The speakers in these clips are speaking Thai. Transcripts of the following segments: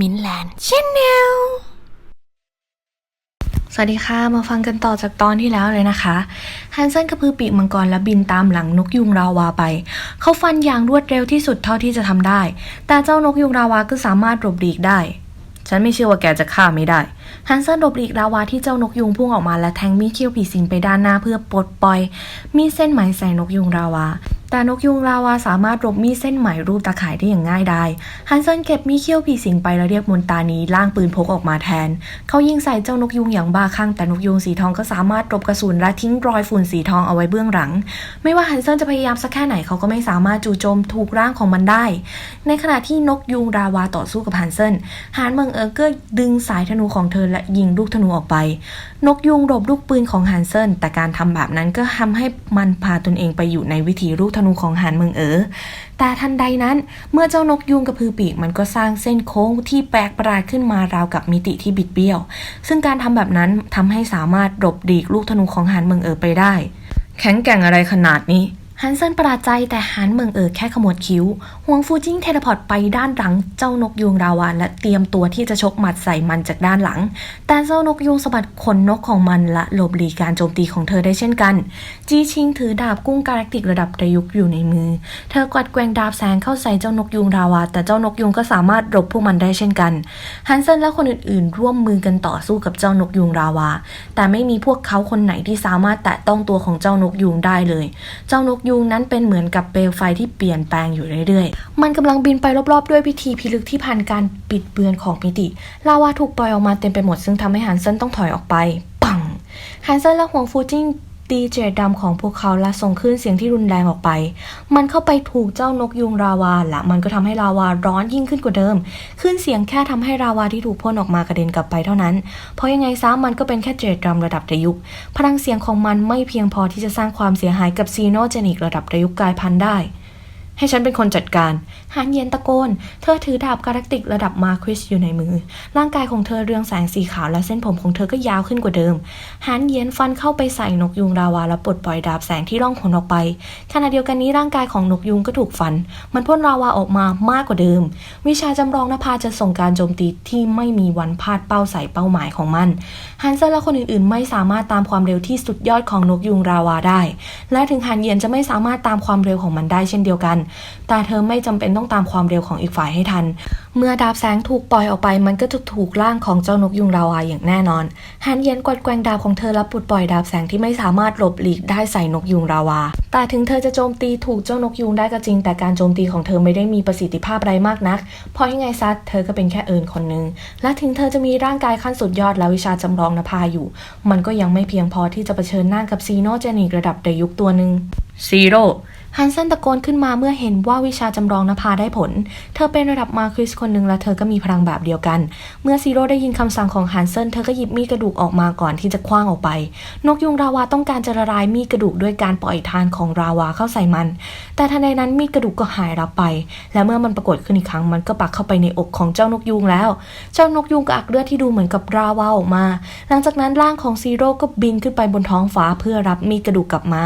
มินแลนด์ชแนลสวัสดีค่ะ มาฟังกันต่อจากตอนที่แล้วเลยนะคะ ฮันเซนกระพือปีกมังกรและบินตามหลังนกยุงราวาไป เขาฟันอย่างรวดเร็วที่สุดเท่าที่จะทำได้ แต่เจ้านกยุงราวาก็สามารถหลบหลีกได้ ฉันไม่เชื่อว่าแกจะฆ่าไม่ได้ ฮันเซนหลบหลีกราวาที่เจ้านกยุงพุ่งออกมาและแทงมีดเขี้ยวผีสิงไปด้านหน้าเพื่อปลดปล่อย มีเส้นไหมใส่นกยุงราวา แต่นกยุงราวาสามารถหลบมีดเส้นไหมรูปตาข่ายได้อย่างง่ายดายฮันเซนเก็บมีดเขี้ยวผีสิงไปแล้วเรียกมนตานีล่างปืนพกออกมาแทน เขายิงใส่เจ้านกยุงอย่างบ้าคลั่งแต่นกยุงสีทองก็สามารถหลบกระสุนและทิ้งรอยฝุ่นสีทองเอาไว้เบื้องหลัง ไม่ว่าฮันเซนจะพยายามสักแค่ไหนเขาก็ไม่สามารถจู่โจมถูกร่างของมันได้ ในขณะที่นกยุงราวาต่อสู้กับฮันเซนฮานเมิงเออร์เก็ดึงสายธนูของเธอและยิงลูกธนูออกไปนกยุงหลบลูกปืนของฮันเซนแต่การทำแบบนั้นก็ทำให้มันพาตนเองไปอยู่ในวิถีลูกธนูของฮานเมืองเออแต่ทันใดนั้น เมื่อเจ้านกยุงกระพือปีกมันก็สร้างเส้นโค้งที่แปลกประหลาดขึ้นมาราวกับมิติที่บิดเบี้ยว ซึ่งการทำแบบนั้นทำให้สามารถหลบดีกลูกธนูของฮานเมืองเออไปได้ แข็งแกร่งอะไรขนาดนี้ ฮันเซนประหลาดใจแต่ฮันเมิงเอ๋อแค่ขมวดคิ้วห่วงฟูจิ้งเทเลพอร์ตไปด้านหลังเจ้านกยูงราวานและเตรียมตัวที่จะชกหมัดใส่มันจากด้านหลัง แต่เจ้านกยูงสะบัดขนนกของมันและหลบหลีกการโจมตีของเธอได้เช่นกัน จีชิงถือดาบกุ้งกาแล็กติกระดับประยุกต์อยู่ในมือ เธอกวัดแกว่งดาบแสงเข้าใส่เจ้านกยูงราวาแต่เจ้านกยูงก็สามารถหลบพวกมันได้เช่นกันฮันเซนและคนอื่นๆ ร่วมมือกันต่อสู้กับเจ้านกยูงราวา แต่ไม่มีพวกเขาคนไหนที่สามารถแตะต้องตัวของเจ้านกยูงได้เลย เจ้านกยูงนั้นเป็นเหมือนกับเปลวไฟที่เปลี่ยนแปลงอยู่เรื่อยๆ มันกำลังบินไปรอบๆ ด้วยพิธีพิลึกที่ผ่านการปิดเบือนของมิติ ลาวาถูกปล่อยออกมาเต็มไปหมดซึ่งทำให้ฮันเซนต้องถอยออกไป ปังฮันเซนและหวงฟูจิ้ง ตีเจดดำของพวกเขาและส่งคลื่นเสียงที่รุนแรงออกไป มันเข้าไปถูกเจ้านกยุงราวา และมันก็ทำให้ราวาร้อนยิ่งขึ้นกว่าเดิมคลื่นเสียงแค่ทำให้ราวาที่ถูกพ่นออกมากระเด็นกลับไปเท่านั้น เพราะยังไงซะมันก็เป็นแค่เจดดำระดับระยุกต์ พลังเสียงของมันไม่เพียงพอที่จะสร้างความเสียหายกับซีโนเจนิกระดับระยุกต์กายพันธุ์ได้ ให้ฉันเป็นคนจัดการฮานเย็นตะโกน เธอถือดาบกาแล็กติกระดับมาคริสอยู่ในมือ ร่างกายของเธอเรืองแสงสีขาวและเส้นผมของเธอก็ยาวขึ้นกว่าเดิมฮานเย็นฟันเข้าไปใส่นกยุงราวาและปลดปล่อยดาบแสงที่ร่องขนออกไป ขณะเดียวกันนี้ร่างกายของนกยุงก็ถูกฟัน มันพ่นราวาออกมามากกว่าเดิม วิชาจำลองนภาจะส่งการโจมตีที่ไม่มีวันพลาดเป้าใส่เป้าหมายของมัน ฮันเซนและคนอื่นๆ ไม่สามารถตามความเร็วที่สุดยอดของนกยุงราวาได้ และถึงฮันเย็นจะไม่สามารถตามความเร็วของมันได้เช่นเดียวกันแต่เธอไม่จำเป็นต้องตามความเร็วของอีกฝ่ายให้ทัน เมื่อดาบแสงถูกปล่อยออกไปมันก็จะถูกร่างของเจ้านกยุงราวาอย่างแน่นอนฮันเย็นกวัดแกว่งดาบของเธอและปลดปล่อยดาบแสงที่ไม่สามารถหลบหลีกได้ใส่นกยุงราวา แต่ถึงเธอจะโจมตีถูกเจ้านกยุงได้ก็จริง แต่การโจมตีของเธอไม่ได้มีประสิทธิภาพไรมากนัก เพราะยังไงซัดเธอก็เป็นแค่เอิญคนหนึ่งและถึงเธอจะมีร่างกายขั้นสุดยอดและวิชาจำลองนภาอยู่ มันก็ยังไม่เพียงพอที่จะเผชิญหน้ากับซีโนเจนิกระดับเดยุกตัวหนึ่งซีโร่ ฮันเซนตะโกนขึ้นมาเมื่อเห็นว่าวิชาจำลองนภาได้ผล เธอเป็นระดับมาคริสคนหนึ่งและเธอก็มีพลังแบบเดียวกัน เมื่อซีโร่ได้ยินคำสั่งของฮันเซนเธอก็หยิบมีดกระดูกออกมาก่อนที่จะคว้างออกไป นกยุงราวาต้องการจะละลายมีดกระดูกด้วยการปล่อยทานของราวาเข้าใส่มัน แต่ทันใดนั้นมีดกระดูกก็หายรับไป และเมื่อมันปรากฏขึ้นอีกครั้งมันก็ปักเข้าไปในอกของเจ้านกยุงแล้ว เจ้านกยุงก็อักเลือดที่ดูเหมือนกับราวาออกมา หลังจากนั้นร่างของซีโร่ก็บินขึ้นไปบนท้องฟ้าเพื่อรับมีดกระดูกกลับมา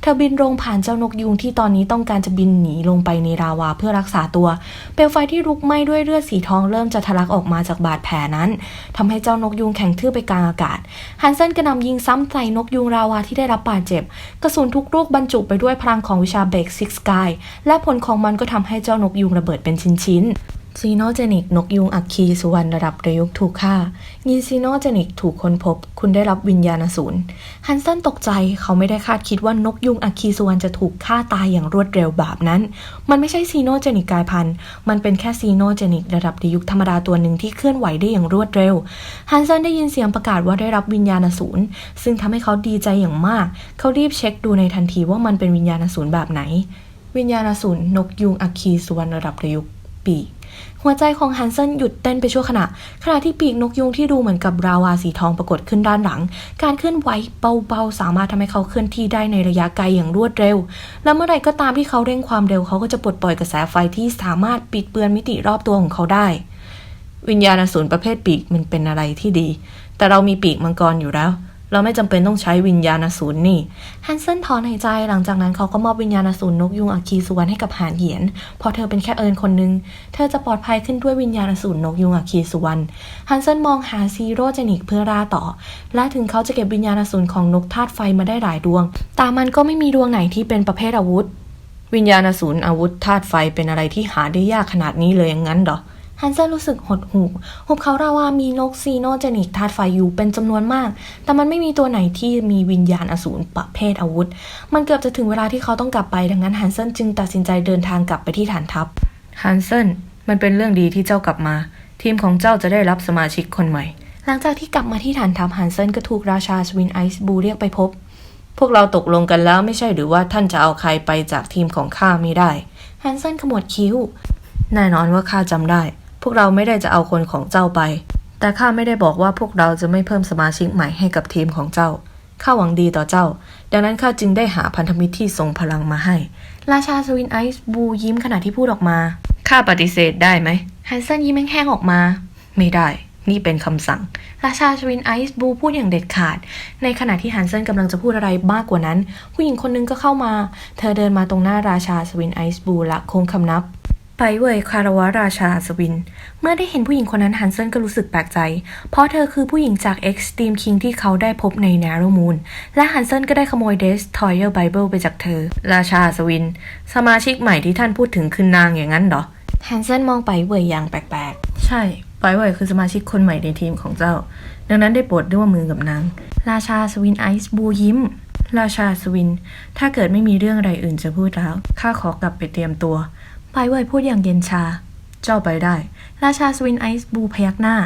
เธอบินลงผ่านเจ้านกยุงที่ตอนนี้ต้องการจะบินหนีลงไปในราวาเพื่อรักษาตัว เปลวไฟที่ลุกไหม้ด้วยเลือดสีทองเริ่มจะทะลักออกมาจากบาดแผลนั้นทำให้เจ้านกยุงแข็งทื่อไปกลางอากาศ ฮันเซนกระหน่ำยิงซ้ำใส่นกยุงราวาที่ได้รับบาดเจ็บ กระสุนทุกลูกบรรจุไปด้วยพลังของวิชาเบรกซิกสกายและผลของมันก็ทำให้เจ้านกยุงระเบิดเป็นชิ้นๆ ซีโนเจนิกนกยุงอัคคีสุวรรณระดับระยุกถูกฆ่ายินซีโนเจนิกถูกค้นพบ คุณได้รับวิญญาณสูรฮันเซนตกใจเขาไม่ได้คาดคิดว่านกยุงอัคคีสุวรรณจะถูกฆ่าตายอย่างรวดเร็วแบบนั้น มันไม่ใช่ซีโนเจนิกกายพันธุ์ มันเป็นแค่ซีโนเจนิกระดับระยุกธรรมดาตัวหนึ่งที่เคลื่อนไหวได้อย่างรวดเร็วฮันเซนได้ยินเสียงประกาศว่าได้รับวิญญาณสูรซึ่งทำให้เขาดีใจอย่างมาก เขารีบเช็คดูในทันทีว่ามันเป็นวิญญาณสูรแบบไหน วิญญาณสูรนกยุงอัคคีสุวรรณระดับระยุกปีก หัวใจของฮันเซนหยุดเต้นไปชั่วขณะ ขณะที่ปีกนกยุงที่ดูเหมือนกับราวาสีทองปรากฏขึ้นด้านหลัง การเคลื่อนไหวเบาๆ สามารถทำให้เขาเคลื่อนที่ได้ในระยะไกลอย่างรวดเร็ว และเมื่อไหร่ก็ตามที่เขาเร่งความเร็วเขาก็จะปลดปล่อยกระแสไฟที่สามารถปิดเบือนมิติรอบตัวของเขาได้ วิญญาณอสูรประเภทปีกมันเป็นอะไรที่ดี แต่เรามีปีกมังกรอยู่แล้ว เราไม่จำเป็นต้องใช้วิญญาณสูรนี่ฮันเซนถอนหายใจหลังจากนั้นเขาก็มอบวิญญาณอสูรนกยุงอาคีสุวรรณให้กับหานเหยียนเพราะเธอเป็นแค่เอิญคนหนึ่งเธอจะปลอดภัยขึ้นด้วยวิญญาณอสูรนกยุงอาคีสุวรรณฮันเซนมองหาซีโรเจนิกเพื่อล่าต่อ และถึงเขาจะเก็บวิญญาณอสูรของนกธาตุไฟมาได้หลายดวง แต่มันก็ไม่มีดวงไหนที่เป็นประเภทอาวุธ วิญญาณสูรอาวุธธาตุไฟเป็นอะไรที่หาได้ยากขนาดนี้เลยอย่างนั้นเหรอ ฮันเซนรู้สึกหดหู่หุบเขาราวามีนกซีโนเจนิกธาตุไฟอยู่เป็นจำนวนมาก แต่มันไม่มีตัวไหนที่มีวิญญาณอสูรประเภทอาวุธ มันเกือบจะถึงเวลาที่เขาต้องกลับไป ดังนั้นฮันเซนจึงตัดสินใจเดินทางกลับไปที่ฐานทัพ ฮันเซน มันเป็นเรื่องดีที่เจ้ากลับมา ทีมของเจ้าจะได้รับสมาชิกคนใหม่ หลังจากที่กลับมาที่ฐานทัพฮันเซนก็ถูกราชาสวินไอซ์บูเรียกไปพบ พวกเราตกลงกันแล้วไม่ใช่หรือว่าท่านจะเอาใครไปจากทีมของข้าไม่ได้ ฮันเซนขมวดคิ้ว แน่นอนว่าข้าจำได้ พวกเราไม่ได้จะเอาคนของเจ้าไป แต่ข้าไม่ได้บอกว่าพวกเราจะไม่เพิ่มสมาชิกใหม่ให้กับทีมของเจ้า ข้าหวังดีต่อเจ้า ดังนั้นข้าจึงได้หาพันธมิตรที่ทรงพลังมาให้ ราชาสวินไอซ์บูยิ้มขณะที่พูดออกมา ข้าปฏิเสธได้ไหมฮันเซนยิ้มแห้งๆออกมา ไม่ได้ นี่เป็นคำสั่ง ราชาชวินไอซ์บูพูดอย่างเด็ดขาด ในขณะที่ฮันเซนกำลังจะพูดอะไรมากกว่านั้น ผู้หญิงคนนึงก็เข้ามา เธอเดินมาตรงหน้าราชาสวินไอซ์บูและโค้งคำนับ ไปเวยคารวะราชาสวิน เมื่อได้เห็นผู้หญิงคนนั้นฮันเซนก็รู้สึกแปลกใจ เพราะเธอคือผู้หญิงจาก Extreme King ที่เขาได้พบใน Narrow Moon และฮันเซนก็ได้ขโมย Destroyer Bible ไปจากเธอ ราชาสวิน สมาชิกใหม่ที่ท่านพูดถึงคือนางอย่างนั้นเหรอฮันเซนมองไปเวยอย่างแปลกใช่ไปเวยคือสมาชิกคนใหม่ในทีมของเจ้า ดังนั้นได้โปรดร่วมมือกับนางๆราชาสวินไอซ์บูยิ้มราชาสวิน ถ้าเกิดไม่มีเรื่องอะไรอื่นจะพูดแล้ว ข้าขอกลับไปเตรียมตัว ไปเวยพูดอย่างเย็นชา เจ้าไปได้ ราชาสวินไอซ์บูพยักหน้า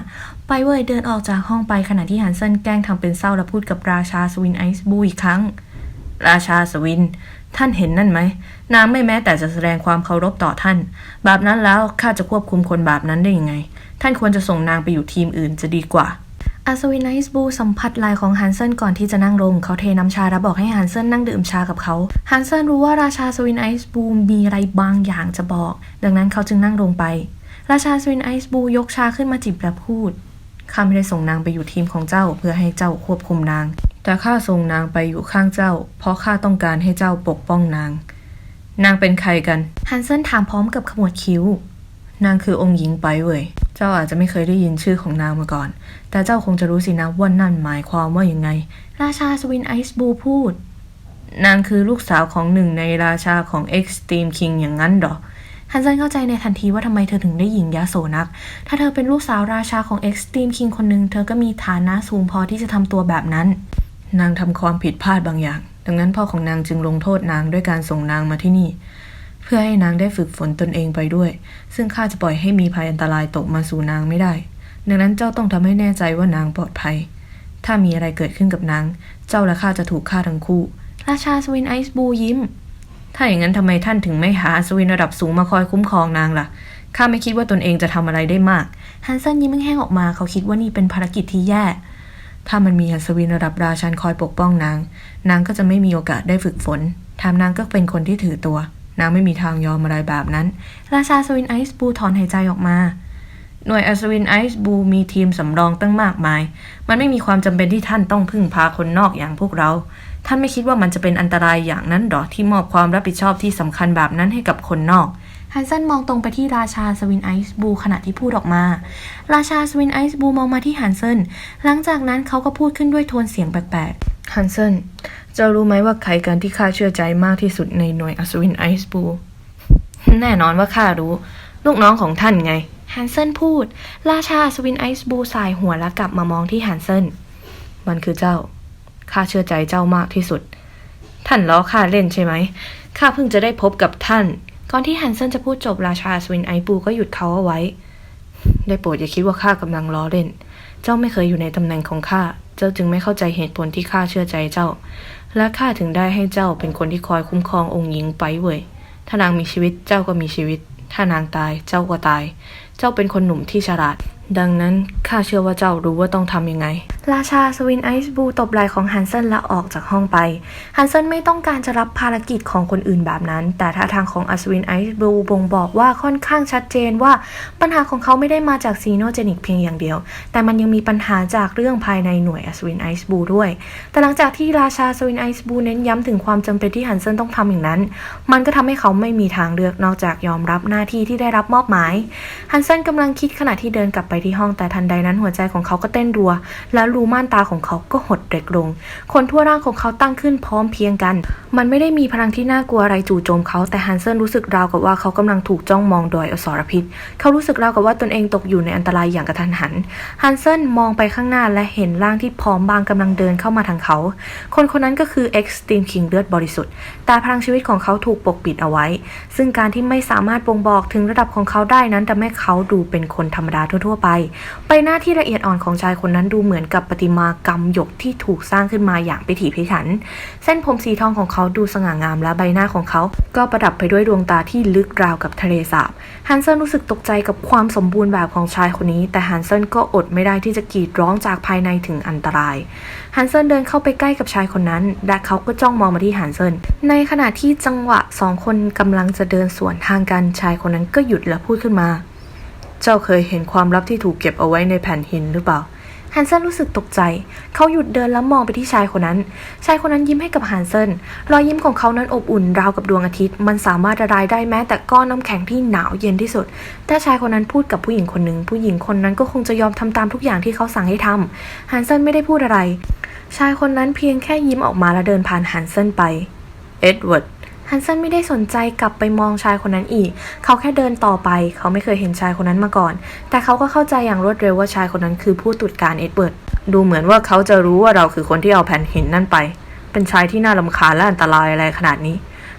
ไปเวยเดินออกจากห้องไปขณะที่ฮันเซนแกล้งทำเป็นเศร้าและพูดกับราชาสวินไอซ์บูอีกครั้ง ราชาสวิน ท่านเห็นนั่นไหม นางไม่แม้แต่จะแสดงความเคารพต่อท่านแบบนั้นแล้วข้าจะควบคุมคนแบบนั้นได้ยังไง ท่านควรจะส่งนางไปอยู่ทีมอื่นจะดีกว่า อาสวินไนส์บูสัมผัสลายของฮันเซนก่อนที่จะนั่งลง เขาเทน้ำชาและบอกให้ฮันเซนนั่งดื่มชากับเขา ฮันเซนรู้ว่าราชาสวินไอส์บูมีอะไรบางอย่างจะบอก ดังนั้นเขาจึงนั่งลงไป ราชาสวินไอส์บูยกชาขึ้นมาจิบและพูด ข้าไม่ได้ส่งนางไปอยู่ทีมของเจ้าเพื่อให้เจ้าควบคุมนาง แต่ข้าส่งนางไปอยู่ข้างเจ้า เพราะข้าต้องการให้เจ้าปกป้องนาง นางเป็นใครกัน ฮันเซนถามพร้อมกับขมวดคิ้ว นางคือองค์หญิงไปเว่ย เจ้าอาจจะไม่เคยได้ยินชื่อของนางมาก่อน แต่เจ้าคงจะรู้สินะว่านั่นหมายความว่าอย่างไง ราชาสวินไอส์บูพูด นางคือลูกสาวของหนึ่งในราชาของ Extreme King อย่างนั้นหรอฮันเซนเข้าใจในทันทีว่าทำไมเธอถึงได้หญิงยโสนัก ถ้าเธอเป็นลูกสาวราชาของ Extreme King คนหนึ่งเธอก็มีฐานะสูงพอที่จะทำตัวแบบนั้น นางทำความผิดพลาดบางอย่าง ดังนั้นพ่อของนางจึงลงโทษนางด้วยการส่งนางมาที่นี่ พื่อให้นางได้ฝึกฝนตนเองไปด้วย ซึ่งข้าจะปล่อยให้มีภัยอันตรายตกมาสู่นางไม่ได้ ดังนั้นเจ้าต้องทำให้แน่ใจว่านางปลอดภัย ถ้ามีอะไรเกิดขึ้นกับนาง เจ้าและข้าจะถูกฆ่าทั้งคู่ ราชาสวินไอส์บูยิ้ม ถ้าอย่างนั้นทำไมท่านถึงไม่หาอัศวินระดับสูงมาคอยคุ้มครองนางล่ะ ข้าไม่คิดว่าตนเองจะทำอะไรได้มาก ฮันเซนยิ้มแห้งๆออกมา เขาคิดว่านี่เป็นภารกิจที่แย่ ถ้ามันมีอัศวินระดับราชันคอยปกป้องนาง นางก็จะไม่มีโอกาสได้ฝึกฝนแถมนางก็เป็นคนที่ถือตัว นางไม่มีทางยอมอะไรแบบนั้น ราชาสวินไอซ์บูถอนหายใจออกมา หน่วยอัศวินไอซ์บูมีทีมสำรองตั้งมากมาย มันไม่มีความจำเป็นที่ท่านต้องพึ่งพาคนนอกอย่างพวกเรา ท่านไม่คิดว่ามันจะเป็นอันตรายอย่างนั้นหรอที่มอบความรับผิดชอบที่สำคัญแบบนั้นให้กับคนนอกฮันเซนมองตรงไปที่ราชาสวินไอซ์บูขณะที่พูดออกมา ราชาสวินไอซ์บูมองมาที่ฮันเซนหลังจากนั้นเขาก็พูดขึ้นด้วยโทนเสียงแปลก ฮันเซนเจ้ารู้ไหมว่าใครกันที่ข้าเชื่อใจมากที่สุดในหน่วยอัศวินไอซ์บูแน่นอนว่าข้ารู้ ลูกน้องของท่านไง ฮันเซนพูด ราชาสวินไอซ์บูสายหัวและกลับมามองที่ฮันเซนมันคือเจ้า ข้าเชื่อใจเจ้ามากที่สุด ท่านล้อข้าเล่นใช่ไหม ข้าเพิ่งจะได้พบกับท่าน ก่อนที่ฮันเซนจะพูดจบราชาสวินไอซ์บูก็หยุดเขาเอาไว้ ได้โปรดอย่าคิดว่าข้ากำลังล้อเล่น เจ้าไม่เคยอยู่ในตำแหน่งของข้า เจ้าจึงไม่เข้าใจเหตุผลที่ข้าเชื่อใจเจ้า และข้าถึงได้ให้เจ้าเป็นคนที่คอยคุ้มครององค์หญิงไปเว่ยถ้านางมีชีวิตเจ้าก็มีชีวิต ถ้านางตายเจ้าก็ตาย เจ้าเป็นคนหนุ่มที่ฉลาด ดังนั้นข้าเชื่อว่าเจ้ารู้ว่าต้องทำยังไง ราชาสวินไอซ์บูตบไหล่ของฮันเซนและออกจากห้องไป ฮันเซนไม่ต้องการจะรับภารกิจของคนอื่นแบบนั้น แต่ท่าทางของอัศวินไอซ์บูบ่งบอกว่าค่อนข้างชัดเจนว่าปัญหาของเขาไม่ได้มาจากซีโนเจนิกเพียงอย่างเดียว แต่มันยังมีปัญหาจากเรื่องภายในหน่วยอัศวินไอซ์บูด้วย แต่หลังจากที่ราชาสวินไอซ์บูเน้นย้ำถึงความจำเป็นที่ฮันเซนต้องทำอย่างนั้น มันก็ทำให้เขาไม่มีทางเลือกนอกจากยอมรับหน้าที่ที่ได้รับมอบหมาย ฮันเซนกำลังคิดขณะที่เดินกลับไปที่ห้องแต่ทันใดนั้นหัวใจของเขาก็เต้นรัว และรูม่านตาของเขาก็หดเล็กลง คนทั่วร่างของเขาตั้งขึ้นพร้อมเพียงกัน มันไม่ได้มีพลังที่น่ากลัวอะไรจู่โจมเขา แต่ฮันเซนรู้สึกราวกับว่าเขากำลังถูกจ้องมองโดยอสรพิษ เขารู้สึกราวกับว่าตนเองตกอยู่ในอันตรายอย่างกระทันหัน ฮันเซนมองไปข้างหน้าและเห็นร่างที่พร้อมบางกำลังเดินเข้ามาทางเขา คนคนนั้นก็คือ Extreme King เลือดบริสุทธิ์ แต่พลังชีวิตของเขาถูกปกปิดเอาไว้ ซึ่งการที่ไม่สามารถบ่งบอกถึงระดับของเขาได้นั้นทำให้เขาดูเป็นคนธรรมดาทั่ว ๆ ไป ใบหน้าที่ละเอียดอ่อนของชายคนนั้นดูเหมือนกับประติมากรรมหยกที่ถูกสร้างขึ้นมาอย่างพิถีพิถัน เส้นผมสีทองของเขาดูสง่างามและใบหน้าของเขา ก็ประดับไปด้วยดวงตาที่ลึกราวกับทะเลสาบฮันเซนรู้สึกตกใจกับความสมบูรณ์แบบของชายคนนี้ แต่ฮันเซนก็อดไม่ได้ที่จะกรีดร้องจากภายในถึงอันตรายฮันเซนเดินเข้าไปใกล้กับชายคนนั้น และเขาก็จ้องมองมาที่ฮันเซนในขณะที่จังหวะสองคนกำลังจะเดินสวนทางกันชายคนนั้นก็หยุดและพูดขึ้นมา เจ้าเคยเห็นความลับที่ถูกเก็บเอาไว้ในแผ่นหินหรือเปล่า ฮันเซนรู้สึกตกใจ เขาหยุดเดินแล้วมองไปที่ชายคนนั้น ชายคนนั้นยิ้มให้กับฮันเซน รอยยิ้มของเขานั้นอบอุ่นราวกับดวงอาทิตย์ มันสามารถละลายได้แม้แต่ก้อนน้ำแข็งที่หนาวเย็นที่สุด แต่ชายคนนั้นพูดกับผู้หญิงคนหนึ่ง ผู้หญิงคนนั้นก็คงจะยอมทำตามทุกอย่างที่เขาสั่งให้ทำฮันเซนไม่ได้พูดอะไร ชายคนนั้นเพียงแค่ยิ้มออกมาและเดินผ่านฮันเซนไป เอ็ดเวิร์ด ฮันเซนไม่ได้สนใจกลับไปมองชายคนนั้นอีก เขาแค่เดินต่อไป เขาไม่เคยเห็นชายคนนั้นมาก่อน แต่เขาก็เข้าใจอย่างรวดเร็วว่าชายคนนั้นคือผู้ตรวจการเอ็ดเวิร์ด ดูเหมือนว่าเขาจะรู้ว่าเราคือคนที่เอาแผ่นหินนั่นไป เป็นชายที่น่าลำคาญและอันตรายอะไรขนาดนี้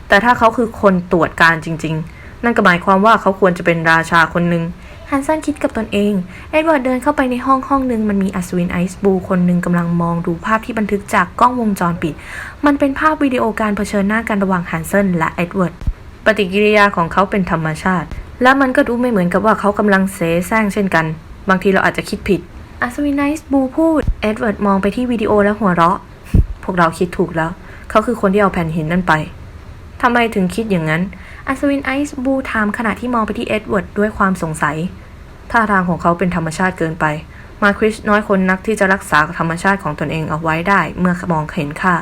แต่ถ้าเขาคือคนตรวจการจริง ๆ นั่นก็หมายความว่าเขาควรจะเป็นราชาคนหนึ่ง ฮันเซนคิดกับตนเอง เอ็ดเวิร์ดเดินเข้าไปในห้องห้องหนึ่งมันมีอัศวินไอซ์บูคนหนึ่งกำลังมองดูภาพที่บันทึกจากกล้องวงจรปิด มันเป็นภาพวิดีโอการเผชิญหน้ากันระหว่างฮันเซนและเอ็ดเวิร์ด ปฏิกิริยาของเขาเป็นธรรมชาติ และมันก็ดูไม่เหมือนกับว่าเขากำลังเสแสร้งเช่นกัน บางทีเราอาจจะคิดผิด อัศวินไนซ์บูพูด เอ็ดเวิร์ดมองไปที่วิดีโอแล้วหัวเราะ พวกเราคิดถูกแล้ว เขาคือคนที่เอาแผ่นหินนั่นไปทำไมถึงคิดอย่างนั้น อัศวินไอซ์บูถามขณะที่มองไปที่เอ็ดเวิร์ดด้วยความสงสัย ท่าทางของเขาเป็นธรรมชาติเกินไป มาคริสน้อยคนนักที่จะรักษาธรรมชาติของตนเองเอาไว้ได้เมื่อมองเห็นค่า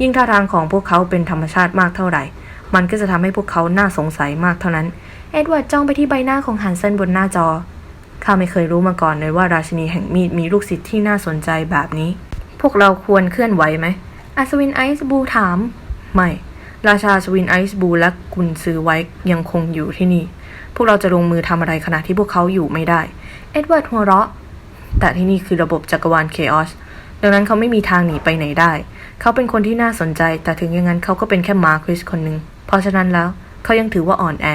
ยิ่งท่าทางของพวกเขาเป็นธรรมชาติมากเท่าไหร่ มันก็จะทำให้พวกเขาน่าสงสัยมากเท่านั้น เอ็ดเวิร์ดจ้องไปที่ใบหน้าของฮันเซนบนหน้าจอ ข้าไม่เคยรู้มาก่อนเลยว่าราชินีแห่งมีดมีลูกศิษย์ที่น่าสนใจแบบนี้ พวกเราควรเคลื่อนไหวไหมอัศวินไอซ์บูถาม ไม่ ราชาสวินไอซ์บูและกุนซือไว้ยังคงอยู่ที่นี่ พวกเราจะลงมือทำอะไรขณะที่พวกเขาอยู่ไม่ได้ เอ็ดเวิร์ดหัวเราะ แต่ที่นี่คือระบบจักรวาลเคออสดังนั้นเขาไม่มีทางหนีไปไหนได้ เขาเป็นคนที่น่าสนใจ แต่ถึงอย่างนั้นเขาก็เป็นแค่มาร์คริสคนหนึ่ง เพราะฉะนั้นแล้วเขายังถือว่าอ่อนแอ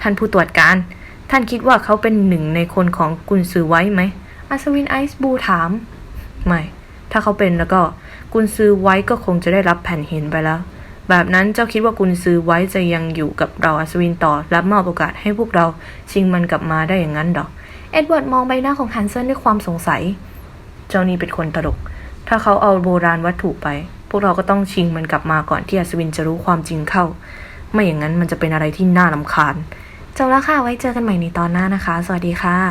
ท่านผู้ตรวจการ ท่านคิดว่าเขาเป็นหนึ่งในคนของกุนซือไว้ไหมอัศวินไอซ์บูถาม ไม่ ถ้าเขาเป็นแล้วก็กุนซือไว้ก็คงจะได้รับแผ่นหินไปแล้ว แบบนั้นเจ้าคิดว่ากุนซือไว้จะยังอยู่กับเราอัศวินต่อและมอบโอกาสให้พวกเราชิงมันกลับมาได้อย่างนั้นหรอเอ็ดเวิร์ดมองใบหน้าของฮันเซนด้วยความสงสัย เจ้านี่เป็นคนตลก ถ้าเขาเอาโบราณวัตถุไป พวกเราก็ต้องชิงมันกลับมาก่อนที่อัศวินจะรู้ความจริงเข้า ไม่อย่างนั้นมันจะเป็นอะไรที่น่ารำคาญจบแล้วค่ะไว้เจอกันใหม่ในตอนหน้านะคะ สวัสดีค่ะ